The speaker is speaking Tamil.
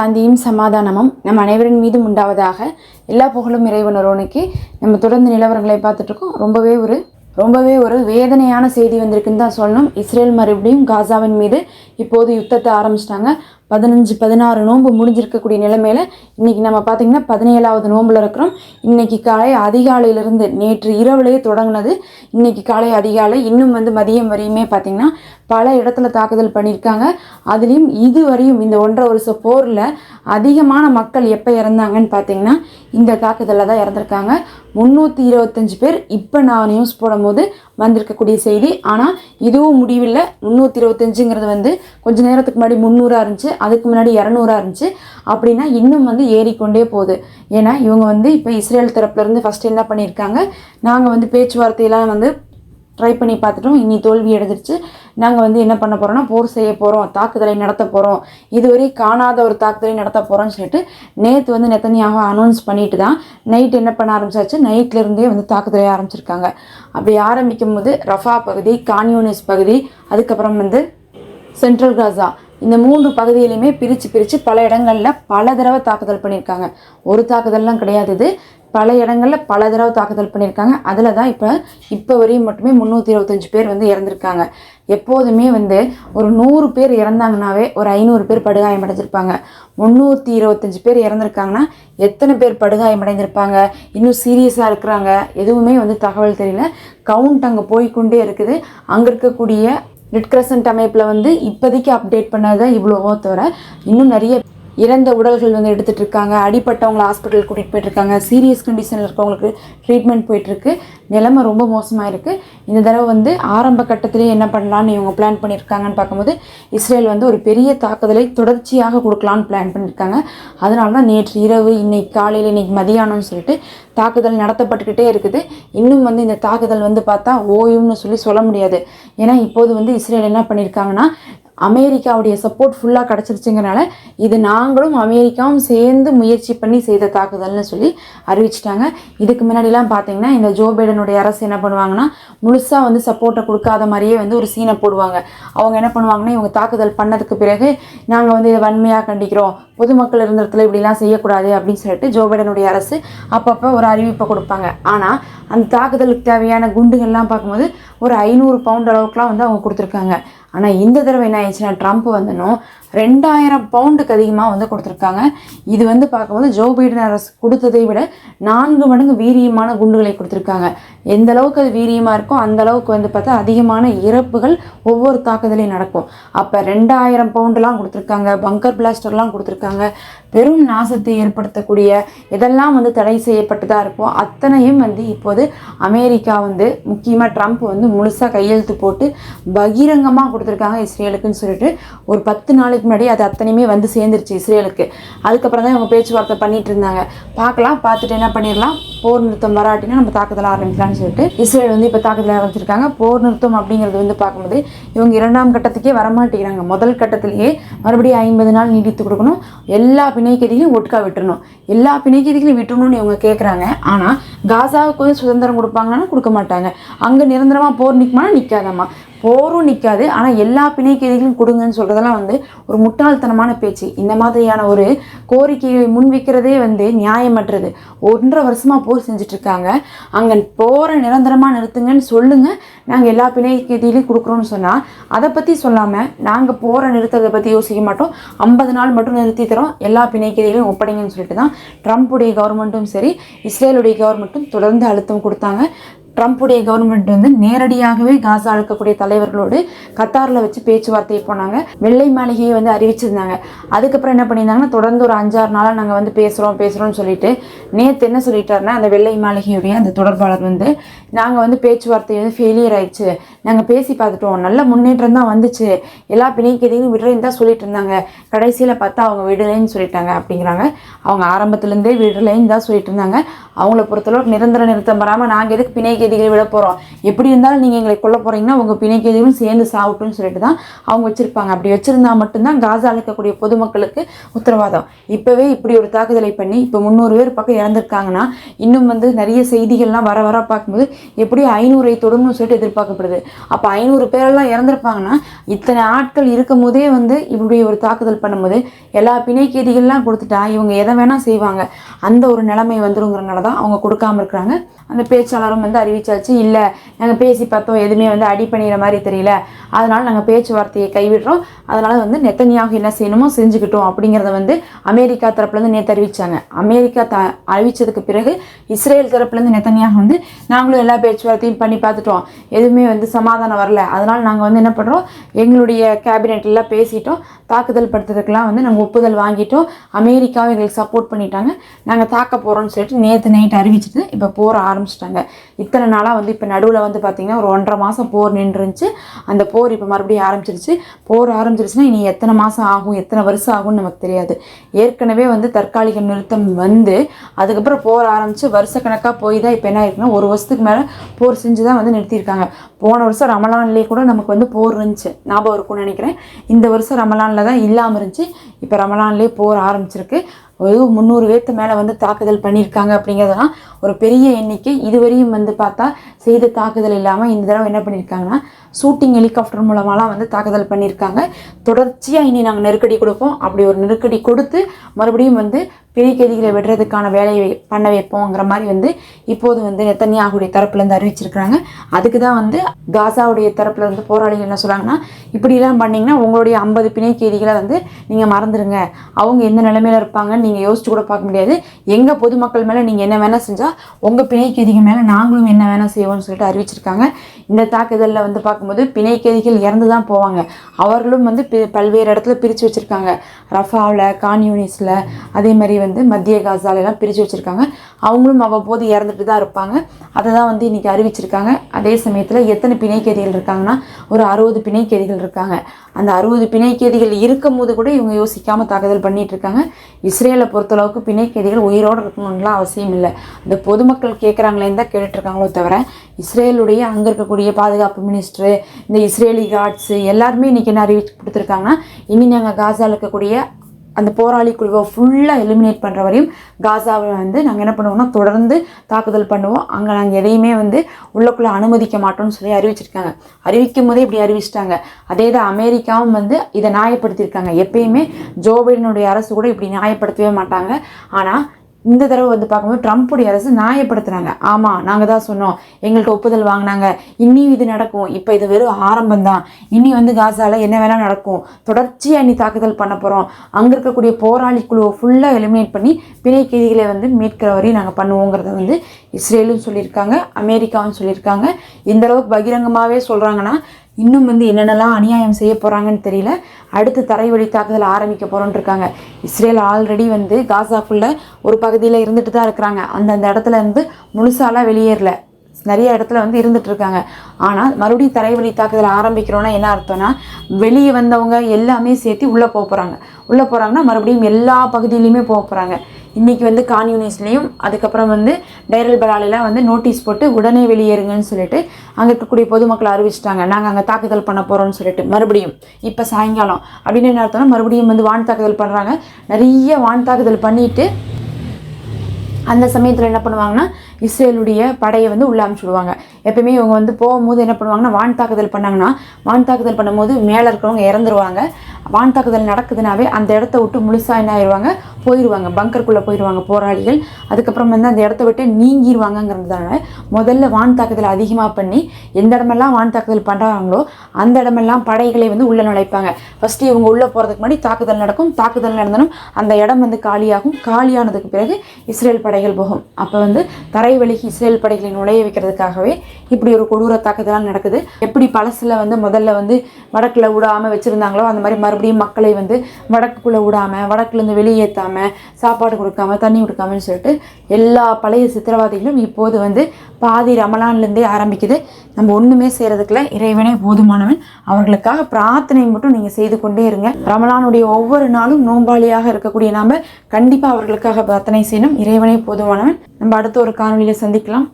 சாந்தியும் சமாதானமும் நம் அனைவரின் மீதும் உண்டாவதாக எல்லா புகழும் இறைவனொருவனுக்கு நம்ம தொடர்ந்து நிலவரங்களை பார்த்துட்ருக்கோம். ரொம்பவே ஒரு ரொம்பவே ஒரு வேதனையான செய்தி வந்திருக்குன்னு தான் சொல்லணும். இஸ்ரேல் மறுபடியும் காசாவின் மீது இப்போது யுத்தத்தை ஆரம்பிச்சிட்டாங்க. பதினஞ்சு பதினாறு நோன்பு முடிஞ்சிருக்கக்கூடிய நிலைமையில் இன்றைக்கி நம்ம பார்த்தீங்கன்னா பதினேழாவது நோம்பில் இருக்கிறோம். இன்னைக்கு காலை அதிகாலையிலிருந்து நேற்று இரவுலேயே தொடங்கினது. இன்னைக்கு காலை அதிகாலை இன்னும் வந்து மதியம் வரையுமே பார்த்திங்கன்னா பல இடத்துல தாக்குதல் பண்ணியிருக்காங்க. அதுலேயும் இதுவரையும் இந்த ஒன்றரை வருஷ போரில் அதிகமான மக்கள் எப்போ இறந்தாங்கன்னு பார்த்தீங்கன்னா இந்த தாக்குதலில் தான் இறந்துருக்காங்க. முந்நூற்றி இருபத்தஞ்சி பேர் இப்போ நான் நியூஸ் போடும்போது வந்திருக்கக்கூடிய செய்தி. ஆனால் இதுவும் முடிவில்லை. முந்நூற்றி இருபத்தஞ்சுங்கிறது வந்து கொஞ்ச நேரத்துக்கு முன்னாடி முந்நூறாக இருந்துச்சு. அதுக்கு முன்னாடி இரநூறா இருந்துச்சு. அப்படின்னா இன்னும் வந்து ஏறிக்கொண்டே போகுது. ஏன்னா இவங்க வந்து இப்போ இஸ்ரேல் தரப்புலேருந்து ஃபஸ்ட்டு என்ன பண்ணியிருக்காங்க? நாங்கள் வந்து பேச்சுவார்த்தையெல்லாம் வந்து ட்ரை பண்ணி பார்த்துட்டோம். இனி தோல்வி அடைஞ்சிருச்சு. நாங்கள் வந்து என்ன பண்ண போகிறோம்னா போர் செய்ய போகிறோம் தாக்குதலை நடத்த போகிறோம் இதுவரை காணாத ஒரு தாக்குதலை நடத்த போகிறோம்னு சொல்லிட்டு நேற்று வந்து நெத்தனியாக அனௌன்ஸ் பண்ணிட்டு தான் நைட் என்ன பண்ண ஆரம்பிச்சாச்சு? நைட்லேருந்தே வந்து தாக்குதலை ஆரம்பிச்சிருக்காங்க. அப்படி ஆரம்பிக்கும் போது ரஃபா பகுதி கான்யூனிஸ் பகுதி அதுக்கப்புறம் வந்து சென்ட்ரல் காசா இந்த மூன்று பகுதியிலையுமே பிரித்து பிரித்து பல இடங்களில் பல தடவை தாக்குதல் பண்ணியிருக்காங்க. ஒரு தாக்குதல்லாம் கிடையாது இது. பல இடங்களில் பல தடவை தாக்குதல் பண்ணியிருக்காங்க. அதில் தான் இப்போ இப்போ வரையும் மட்டுமே முந்நூற்றி இருபத்தஞ்சு பேர் வந்து இறந்துருக்காங்க. எப்போதுமே வந்து ஒரு நூறு பேர் இறந்தாங்கனாவே ஒரு ஐநூறு பேர் படுகாயம் அடைஞ்சிருப்பாங்க முந்நூற்றி இருபத்தஞ்சு பேர் இறந்துருக்காங்கன்னா எத்தனை பேர் படுகாயம் அடைந்திருப்பாங்க இன்னும் சீரியஸாக இருக்கிறாங்க? எதுவுமே வந்து தகவல் தெரியல. கவுண்ட் அங்கே போய்க்கொண்டே இருக்குது. அங்கே இருக்கக்கூடிய ரெட் கிரசன்ட் அமைப்பில் வந்து இப்போதைக்கு அப்டேட் பண்ணாதான் இவ்வளோவோ இவ்வளவோ தவிர இன்னும் நிறைய இறந்த உடல்கள் வந்து எடுத்துகிட்டு இருக்காங்க அடிப்பட்டவங்களை ஹாஸ்பிட்டல் கூட்டிகிட்டு போயிட்டுருக்காங்க. சீரியஸ் கண்டிஷனில் இருக்கவங்களுக்கு ட்ரீட்மெண்ட் போயிட்டுருக்கு. நிலைமை ரொம்ப மோசமாக இருக்குது இந்த தடவை வந்து ஆரம்ப கட்டத்திலேயே என்ன பண்ணலான்னு இவங்க பிளான் பண்ணியிருக்காங்கன்னு பார்க்கும்போது இஸ்ரேல் வந்து ஒரு பெரிய தாக்குதலை தொடர்ச்சியாக கொடுக்கலான்னு பிளான் பண்ணியிருக்காங்க. அதனால தான் நேற்று இரவு இன்னைக்கு காலையில் இன்னைக்கு மதியானம்னு சொல்லிட்டு தாக்குதல் நடத்தப்பட்டுக்கிட்டே இருக்குது. இன்னும் வந்து இந்த தாக்குதல் வந்து பார்த்தா ஓயும்னு சொல்லி சொல்ல முடியாது. ஏன்னா இப்போது வந்து இஸ்ரேல் என்ன பண்ணியிருக்காங்கன்னா அமெரிக்காவுடைய சப்போர்ட் ஃபுல்லாக கிடச்சிருச்சுங்கிறனால இது நாங்களும் அமெரிக்காவும் சேர்ந்து முயற்சி பண்ணி செய்த தாக்குதல்னு சொல்லி அறிவிச்சிட்டாங்க. இதுக்கு முன்னாடிலாம் பார்த்தீங்கன்னா இந்த ஜோ பைடனுடைய அரசு என்ன பண்ணுவாங்கன்னா முழுசாக வந்து சப்போர்ட்டை கொடுக்காத மாதிரியே வந்து ஒரு சீனை போடுவாங்க. அவங்க என்ன பண்ணுவாங்கன்னா இவங்க தாக்குதல் பண்ணதுக்கு பிறகு நாங்கள் வந்து இதை வன்மையாக கண்டிக்கிறோம். பொதுமக்கள் இருந்த இடத்துல இப்படிலாம் செய்யக்கூடாது அப்படின்னு சொல்லிட்டு ஜோ பைடனுடைய அரசு அப்பப்போ ஒரு அறிவிப்பை கொடுப்பாங்க. ஆனால் அந்த தாக்குதலுக்கு தேவையான குண்டுகள்லாம் பார்க்கும்போது ஒரு ஐநூறு பவுண்ட் அளவுக்குலாம் வந்து அவங்க கொடுத்துருக்காங்க. ஆனால் இந்த தடவை என்ன ஆயிடுச்சுன்னா ட்ரம்ப் வந்தனும். ரெண்டாயிரம் பவுண்டுக்கு அதிகமாக வந்து கொடுத்துருக்காங்க. இது வந்து பார்க்கும்போது ஜோ பைடன் அரசு கொடுத்ததை விட நான்கு மடங்கு வீரியமான குண்டுகளை கொடுத்துருக்காங்க. எந்த அளவுக்கு அது வீரியமாக இருக்கோ அந்த அளவுக்கு வந்து பார்த்தா அதிகமான இறப்புகள் ஒவ்வொரு தாக்குதலையும் நடக்கும். அப்போ ரெண்டாயிரம் பவுண்டுலாம் கொடுத்துருக்காங்க பங்கர் பிளாஸ்டர்லாம் கொடுத்துருக்காங்க. பெரும் நாசத்தை ஏற்படுத்தக்கூடிய இதெல்லாம் வந்து தடை செய்யப்பட்டதாக இருக்கும் அத்தனையும் வந்து இப்போது அமெரிக்கா வந்து முக்கியமாக ட்ரம்ப் வந்து முழுசாக கையெழுத்து போட்டு பகிரங்கமாக கொடுத்துருக்காங்க இஸ்ரேலுக்குன்னு சொல்லிட்டு ஒரு பத்து நாளைக்கு முன்னாடி அது அத்தனையுமே வந்து சேர்ந்துருச்சு இஸ்ரேலுக்கு. அதுக்கப்புறம் தான் இவங்க பேச்சுவார்த்தை பண்ணிட்டு இருந்தாங்க. பார்க்கலாம் பார்த்துட்டு என்ன பண்ணிடலாம்? போர் நிறுத்தம் வராட்டினா நம்ம தாக்குதல் ஆரம்பிக்கலாம்னு சொல்லிட்டு இஸ்ரேல் வந்து இப்போ தாக்குதல் ஆரம்பிச்சிருக்காங்க. போர் நிறுத்தம் அப்படிங்கிறது வந்து பார்க்கும்போது இவங்க இரண்டாம் கட்டத்துக்கே வரமாட்டேங்கிறாங்க. முதல் கட்டத்திலேயே மறுபடியும் ஐம்பது நாள் நீடித்து கொடுக்கணும். எல்லா பிணைக்கதிகளையும் ஒட்டுக்கா விட்டுறணும். எல்லா பிணைக்கதிகளையும் விட்டுணும்னு இவங்க கேட்குறாங்க ஆனால் காசாவுக்கு வந்து சுதந்திரம் கொடுப்பாங்கன்னா கொடுக்க மாட்டாங்க. அங்கே நிரந்தரமாக போர் நிற்குமானா நிற்காதாம்மா போரும் நிற்காது ஆனால் எல்லா பிணைக்கைதிகளும் கொடுங்கன்னு சொல்கிறதெல்லாம் வந்து ஒரு முட்டாள்தனமான பேச்சு. இந்த மாதிரியான ஒரு கோரிக்கையை முன்வைக்கிறதே வந்து நியாயமற்றது. ஒன்றரை வருஷமாக போர் செஞ்சிட்ருக்காங்க. அங்கே போரை நிரந்தரமாக நிறுத்துங்கன்னு சொல்லுங்கள் நாங்கள் எல்லா பிணைக்கைதிகளையும் கொடுக்குறோன்னு சொன்னால் அதை பற்றி சொல்லாமல் நாங்கள் போரை நிறுத்துறதை பற்றி யோசிக்க மாட்டோம். ஐம்பது நாள் மட்டும் நிறுத்தி தரோம். எல்லா பிணைக்கைதிகளையும் ஒப்படைங்கன்னு சொல்லிட்டு தான் ட்ரம்ப்புடைய கவர்மெண்ட்டும் சரி இஸ்ரேலுடைய கவர்மெண்ட்டும் தொடர்ந்து அழுத்தம் கொடுத்தாங்க. ட்ரம்ப்புடைய கவர்மெண்ட் வந்து நேரடியாகவே காசா இருக்கக்கூடிய தலைவர்களோடு கத்தாரில் வச்சு பேச்சுவார்த்தை போனாங்க. வெள்ளை மாளிகையை வந்து அறிவிச்சிருந்தாங்க. அதுக்கப்புறம் என்ன பண்ணியிருந்தாங்கன்னா தொடர்ந்து ஒரு அஞ்சாறு நாளாக நாங்கள் வந்து பேசுகிறோம் பேசுகிறோம்னு சொல்லிட்டு நேற்று என்ன சொல்லிட்டாருன்னா அந்த வெள்ளை மாளிகையுடைய அந்த தொடர்பாளர் வந்து நாங்கள் வந்து பேச்சுவார்த்தை வந்து ஃபெயிலியர் ஆயிடுச்சு. நாங்கள் பேசி பார்த்துட்டோம். நல்ல முன்னேற்றம் தான் வந்துச்சு. எல்லா பிணைக்கதையும் விடுறேன்னு தான் சொல்லிட்டு இருந்தாங்க. கடைசியில் பார்த்தா அவங்க விடலைன்னு சொல்லிட்டாங்க அப்படிங்கிறாங்க. அவங்க ஆரம்பத்துலேருந்தே விடலைன்னு தான் சொல்லிட்டு இருந்தாங்க. அவங்கள பொறுத்தளவுக்கு நிரந்தர நிறுத்தம் வராமல் நாங்கள் எதுக்கு பிணைக்கை கைதிகளை விட போகிறோம் எப்படி இருந்தாலும் நீங்கள் எங்களை கொல்ல போகிறீங்கன்னா உங்கள் பிணை கைதிகளும் சேர்ந்து சாப்பிட்டுன்னு சொல்லிட்டு தான் அவங்க வச்சுருப்பாங்க. அப்படி வச்சுருந்தா மட்டும்தான் காசால இருக்கக்கூடிய பொதுமக்களுக்கு உத்தரவாதம். இப்போவே இப்படி ஒரு தாக்குதலை பண்ணி இப்போ முந்நூறு பேர் பக்கம் இறந்துருக்காங்கன்னா இன்னும் வந்து நிறைய செய்திகள்லாம் வர வர பார்க்கும்போது எப்படி ஐநூறை தொடணும்னு சொல்லிட்டு எதிர்பார்க்கப்படுது. அப்போ ஐநூறு பேரெல்லாம் இறந்துருப்பாங்கன்னா இத்தனை ஆட்கள் இருக்கும் போதே வந்து இப்படி ஒரு தாக்குதல் பண்ணும்போது எல்லா பிணைக்கேதிகள்லாம் கொடுத்துட்டா இவங்க எதை வேணால் செய்வாங்க. அந்த ஒரு நிலைமை வந்துருங்கிறனால தான் அவங்க கொடுக்காம இருக்கிறாங்க. அந்த பேச்சாளரும் வந்து ஆச்சு இல்லை நாங்கள் பேசி பார்த்தோம். எதுவுமே வந்து அடி பண்ணிற மாதிரி தெரியல. அதனால் நாங்கள் பேச்சுவார்த்தையை கைவிடுறோம். அதனால் வந்து நெத்தனியாக என்ன செய்யணுமோ செஞ்சுக்கிட்டோம் அப்படிங்கிறத வந்து அமெரிக்கா தரப்புலேருந்து நேற்று அறிவித்தாங்க அமெரிக்கா த அறிவித்ததுக்கு பிறகு இஸ்ரேல் தரப்புலேருந்து நெத்தனியாக வந்து நாங்களும் எல்லா பேச்சுவார்த்தையும் பண்ணி பார்த்துட்டோம். எதுவுமே வந்து சமாதானம் வரல. அதனால் நாங்கள் வந்து என்ன பண்ணுறோம் எங்களுடைய கேபினெட்லாம் பேசிட்டோம். தாக்குதல் படுத்துறதுக்கெலாம் வந்து நாங்கள் ஒப்புதல் வாங்கிட்டோம். அமெரிக்காவும் எங்களுக்கு சப்போர்ட் பண்ணிட்டாங்க. நாங்கள் தாக்க போகிறோம்னு சொல்லிட்டு நேற்று நைட் அறிவிச்சிட்டு இப்போ போகிற ஆரம்பிச்சிட்டாங்க. இத்தனை நாளாக வந்து இப்போ நடுவில் வந்து பார்த்திங்கன்னா ஒரு ஒன்றரை மாதம் போர் நின்றுருந்துச்சு. அந்த போர் இப்போ மறுபடியும் ஆரம்பிச்சிருச்சு. போர் ஆரம்பிச்சிருச்சுன்னா இனி எத்தனை மாதம் ஆகும் எத்தனை வருஷம் ஆகும்னு நமக்கு தெரியாது. ஏற்கனவே வந்து தற்காலிக நிறுத்தம் வந்து அதுக்கப்புறம் போர் ஆரம்பித்து வருஷக்கணக்காக போய் தான் இப்போ என்ன இருக்குன்னா ஒரு வருஷத்துக்கு மேலே போர் செஞ்சு தான் வந்து நிறுத்தியிருக்காங்க. போன வருஷம் ரமலான்லேயே கூட நமக்கு வந்து போர் இருந்துச்சு. ஞாபகம் இருக்கும்னு நினைக்கிறேன். இந்த வருஷம் ரமலானில் தான் இல்லாமல் இருந்துச்சு. இப்போ ரமலான்லேயே போர் ஆரம்பிச்சிருக்கு. ஒரு முந்நூறு பேர்த்து மேலே வந்து தாக்குதல் பண்ணியிருக்காங்க அப்படிங்கிறதெல்லாம் ஒரு பெரிய எண்ணிக்கை. இதுவரையும் வந்து பார்த்தா செய்த தாக்குதல் இல்லாமல் இந்த தடவை என்ன பண்ணியிருக்காங்கன்னா ஷூட்டிங் ஹெலிகாப்டர் மூலமாலாம் வந்து தாக்குதல் பண்ணியிருக்காங்க. தொடர்ச்சியாக இனி நாங்கள் நெருக்கடி கொடுப்போம். அப்படி ஒரு நெருக்கடி கொடுத்து மறுபடியும் வந்து பெரிய கைதிகளை விடுறதுக்கான வேலையை பண்ண வைப்போங்கிற மாதிரி வந்து இப்போது வந்து நெத்தன்யாகுடைய தரப்புலேருந்து அறிவிச்சிருக்கிறாங்க. அதுக்கு தான் வந்து காசாவுடைய தரப்புல இருந்து போராளிகள் என்ன சொல்கிறாங்கன்னா இப்படிலாம் பண்ணிங்கன்னா உங்களுடைய ஐம்பது பிணை கைதிகளை வந்து நீங்கள் மறந்துடுங்க அவங்க எந்த நிலைமையில் இருப்பாங்கன்னு நீங்கள் யோசிச்சு கூட பார்க்க முடியாது. எங்கள் பொதுமக்கள் மேலே நீங்கள் என்ன வேணால் செஞ்சால் உங்கள் பிணை கைதிகள் மேலே நாங்களும் என்ன வேணால் செய்வோம்னு சொல்லிட்டு அறிவிச்சிருக்காங்க. இந்த தாக்குதலில் வந்து பார்க்க பார்க்கும்போது பிணை கைதிகள் இறந்து தான் போவாங்க. அவர்களும் வந்து பல்வேறு இடத்துல பிரித்து வச்சுருக்காங்க. ரஃபாவில் கான்யூனிஸில் அதே மாதிரி வந்து மத்திய காசாலெல்லாம் பிரித்து வச்சுருக்காங்க. அவங்களும் அவ்வப்போது இறந்துட்டு தான் இருப்பாங்க. அதை தான் வந்து இன்றைக்கி அறிவிச்சிருக்காங்க. அதே சமயத்தில் எத்தனை பிணைக்கதிகள் இருக்காங்கன்னா ஒரு அறுபது பிணைக்கதிகள் இருக்காங்க. அந்த அறுபது பிணைக்கதிகள் இருக்கும் போது கூட இவங்க யோசிக்காமல் தாக்குதல் பண்ணிட்டு இருக்காங்க. இஸ்ரேலை பொறுத்தளவுக்கு பிணைக்கதிகள் உயிரோடு இருக்கணும்லாம் அவசியம் இல்லை. இந்த பொதுமக்கள் கேட்குறாங்களேன்னு தான் கேட்டுட்ருக்காங்களோ தவிர இஸ்ரேலுடைய அங்கே இருக்கக்கூடிய பாதுகாப்பு மினிஸ்டரு இந்த இஸ்ரேலி காட்ஸு எல்லாருமே இன்றைக்கி என்ன அறிவிச்சு கொடுத்துருக்காங்கன்னா இனி நாங்கள் காசாவில் இருக்கக்கூடிய அந்த போராளி குழுவை ஃபுல்லாக எலிமினேட் பண்ணுற வரையும் காசாவை வந்து நாங்கள் என்ன பண்ணுவோம்னா தொடர்ந்து தாக்குதல் பண்ணுவோம். அங்கே நாங்கள் எதையுமே வந்து உள்ளக்குள்ளே அனுமதிக்க மாட்டோம்னு சொல்லி அறிவிச்சிருக்காங்க. அறிவிக்கும் போதே இப்படி அறிவிச்சிட்டாங்க. அதே தான் அமெரிக்காவும் வந்து இதை நியாயப்படுத்தியிருக்காங்க. எப்பயுமே ஜோ பைடனுடைய அரசு கூட இப்படி நியாயப்படுத்தவே மாட்டாங்க. ஆனால் இந்த தடவை வந்து பார்க்கும்போது ட்ரம்ப்புடைய அரசு நியாயப்படுத்துனாங்க. ஆமாம் நாங்கள் தான் சொன்னோம். எங்கள்கிட்ட ஒப்புதல் வாங்கினாங்க. இன்னியும் இது நடக்கும். இப்போ இது வெறும் ஆரம்பம் தான் இனி வந்து காசால் என்ன வேணால் நடக்கும். தொடர்ச்சியாக இனி தாக்குதல் பண்ண போகிறோம் அங்கே இருக்கக்கூடிய போராளி குழுவை ஃபுல்லாக எலிமினேட் பண்ணி பிணை கைதிகளை வந்து மீட்கிற வரையும் நாங்கள் பண்ணுவோங்கிறத வந்து இஸ்ரேலும் சொல்லியிருக்காங்க. அமெரிக்காவும் சொல்லியிருக்காங்க. இந்த அளவுக்கு பகிரங்கமாகவே சொல்கிறாங்கன்னா இன்னும் வந்து என்னென்னலாம் அநியாயம் செய்ய போகிறாங்கன்னு தெரியல. அடுத்து தரைவழி தாக்குதல் ஆரம்பிக்க போகிறோன்னு இருக்காங்க. இஸ்ரேல் ஆல்ரெடி வந்து காசாக்குள்ளே ஒரு பகுதியில் இருந்துட்டு தான் இருக்கிறாங்க. அந்தந்த இடத்துல இருந்து முழுசாலாம் வெளியேறல. நிறைய இடத்துல வந்து இருந்துட்டு இருக்காங்க. ஆனால் மறுபடியும் தரைவழி தாக்குதல் ஆரம்பிக்கிறோன்னா என்ன அர்த்தம்னா வெளியே வந்தவங்க எல்லாமே சேர்த்து உள்ளே போக போகிறாங்க உள்ளே போகிறாங்கன்னா மறுபடியும் எல்லா பகுதியிலையுமே போக போகிறாங்க இன்றைக்கி வந்து கான்யூனிஸ்லேயும் அதுக்கப்புறம் வந்து டைரல் பலாலிலாம் வந்து நோட்டீஸ் போட்டு உடனே வெளியேறுங்கன்னு சொல்லிட்டு அங்கே இருக்கக்கூடிய பொதுமக்களை அறிவிச்சிட்டாங்க. நாங்கள் அங்கே தாக்குதல் பண்ண போகிறோம்னு சொல்லிட்டு மறுபடியும் இப்போ சாயங்காலம் அப்படின்னு என்ன அர்த்தம்னா மறுபடியும் வந்து வான் தாக்குதல் பண்ணுறாங்க நிறைய வான் தாக்குதல் பண்ணிட்டு அந்த சமயத்தில் என்ன பண்ணுவாங்கன்னா இஸ்ரேலுடைய படையை வந்து உள்ள அனுப்பிச்சுடுவாங்க எப்பயுமே இவங்க வந்து போகும்போது என்ன பண்ணுவாங்கன்னா வான் தாக்குதல் பண்ணாங்கன்னா வான் தாக்குதல் பண்ணும்போது மேலே இருக்கிறவங்க இறந்துருவாங்க. வான் தாக்குதல் நடக்குதுனாவே அந்த இடத்த விட்டு முழுசாக என்ன ஆயிடுவாங்க போயிடுவாங்க பங்கருக்குள்ளே போயிடுவாங்க போராளிகள். அதுக்கப்புறம் வந்து அந்த இடத்த விட்டு நீங்கிடுவாங்கங்கிறதுனால முதல்ல வான் தாக்குதல் அதிகமாக பண்ணி எந்த இடமெல்லாம் வான் தாக்குதல் பண்ணுறாங்களோ அந்த இடமெல்லாம் படைகளை வந்து உள்ளே நுழைப்பாங்க. ஃபஸ்ட்டு இவங்க உள்ளே போகிறதுக்கு முன்னாடி தாக்குதல் நடக்கும். தாக்குதல் நடந்தாலும் அந்த இடம் வந்து காலியாகும். காலியானதுக்கு பிறகு இஸ்ரேல் படைகள் போகும். அப்போ வந்து தரை வழிக்கு இஸ்ரேல் படைகளை நுழைய வைக்கிறதுக்காகவே இப்படி ஒரு கொடூர தாக்குதலாம் நடக்குது. எப்படி பழசில் வந்து முதல்ல வந்து வடக்கில் விடாமல் வச்சுருந்தாங்களோ அந்த மாதிரி அப்படியே மக்களை வந்து வடக்குக்குள்ளே விடாமல் வடக்குலேருந்து வெளியேற்றாமல் சாப்பாடு கொடுக்காம தண்ணி கொடுக்காமன்னு சொல்லிட்டு எல்லா பழைய சித்திரவாதிகளும் இப்போது வந்து பாதி ரமலான்லேருந்தே ஆரம்பிக்குது. நம்ம ஒன்றுமே செய்கிறதுக்குள்ள இறைவனே போதுமானவன். அவர்களுக்காக பிரார்த்தனை மட்டும் நீங்கள் செய்து கொண்டே இருங்க. ரமலானுடைய ஒவ்வொரு நாளும் நோம்பாளியாக இருக்கக்கூடிய நாம் கண்டிப்பாக அவர்களுக்காக பிரார்த்தனை செய்யணும். இறைவனே போதுமானவன். நம்ம அடுத்த ஒரு காணொலியில் சந்திக்கலாம்.